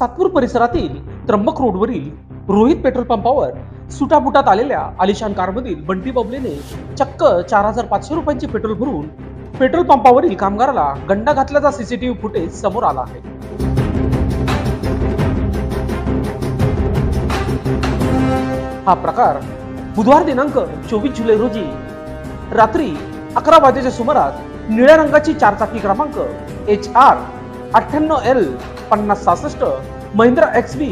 सातपूर परिसरातील त्र्यंबक रोडवरील रोहित पेट्रोल पंपावर सुटाबुटात आलेल्या आलिशान कारमधील बंटी बबलेने चक्क चार हजार पाचशे रुपयांचे पेट्रोल भरून पेट्रोल पंपावरील कामगाराला गंडा घातल्याचा सीसीटीव्ही फुटेज समोर आला आहे. हा प्रकार बुधवार दिनांक चोवीस जुलै रोजी रात्री अकरा वाजेच्या सुमारास निळ्या रंगाची चारचाकी क्रमांक एच आर अठ्ठ्याण्णव एल पन्नास सहासष्ट महिंद्रा एक्स बी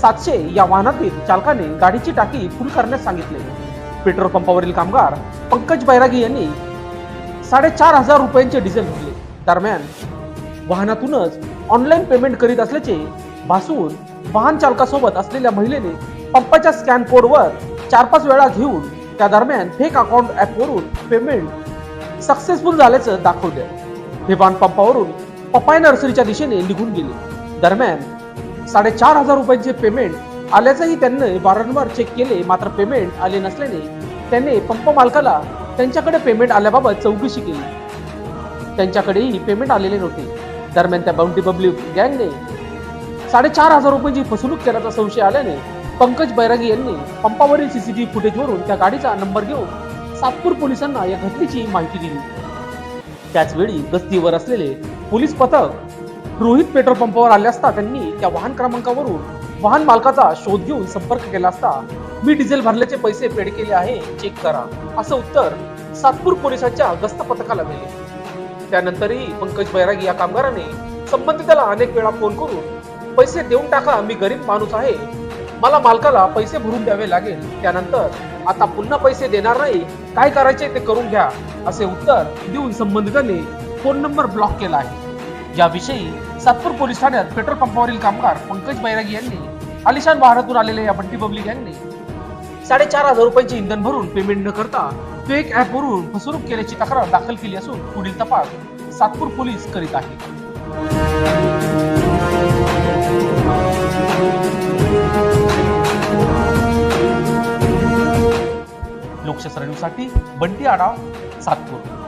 सातशे या वाहनातील चालकाने गाडीची टाकी फुल करण्यास सांगितले. पेट्रोल पंपावरील कामगार पंकज बैरागी यांनी साडेचार हजार रुपयांचे डिझेल भरले. दरम्यान वाहनातूनच ऑनलाईन पेमेंट करीत असल्याचे भासून वाहन चालकासोबत असलेल्या महिलेने पंपाच्या स्कॅन कोडवर चार पाच वेळा घेऊन त्या दरम्यान फेक अकाउंट ॲपवरून पेमेंट सक्सेसफुल झाल्याचं दाखवले. हे वाहन पंपावरून पपाय नर्सरीच्या दिशेने निघून गेले. दरम्यान साडेचार हजार रुपयांचे पेमेंट आल्याचंही त्यांनी वारंवार चेक केले मात्र पेमेंट आले नसल्याने त्यांनी पंप मालकाला त्यांच्याकडे पेमेंट आल्याबाबत चौकशी केली. त्यांच्याकडेही पेमेंट आलेले नव्हते. दरम्यान त्या बाउंटी पब्लिक गँगने साडेचार हजार रुपयांची फसवणूक केल्याचा संशय आल्याने पंकज बैरागी यांनी पंपावरील सीसीटीव्ही फुटेजवरून त्या गाडीचा नंबर घेऊन सातपूर पोलिसांना या घटनेची माहिती दिली. त्याचवेळी गस्तीवर असलेले पोलीस पथक रोहित पेट्रोल पंपावर आले असता त्यांनी त्या वाहन क्रमांकावरून वाहन मालकाचा शोध घेऊन संपर्क केला असता मी डिझेल भरल्याचे पैसे पेड केले आहे चेक करा असं उत्तर सातपूर पोलिसांच्या गस्त पथकाला दिले त्यानंतरही पंकज बैरागी या कामगाराने संबंधिताला अनेक वेळा फोन करून पैसे देऊन टाका मी गरीब माणूस आहे मला मालकाला पैसे भरून द्यावे लागेल त्यानंतर आता पुन्हा पैसे देणार नाही काय करायचे ते करून घ्या असे उत्तर देऊन संबंधिताने फोन नंबर ब्लॉक केला आहे. याविषयी सातपूर पोलीस ठाण्यात पेट्रोल पंपावरील कामगार पंकज बैरागी यांनी आलिशान वाहनातून आलेल्या या बंटी पब्लिक यांनी साडेचार हजार रुपयांचे इंधन भरून पेमेंट न करता फेक ऍप वरून फसवणूक केल्याची तक्रार दाखल केली असून पुढील तपास सातपूर पोलीस करीत आहेत. लोकशास्त्र न्यूजसाठी बंटी आडाव सातपूर.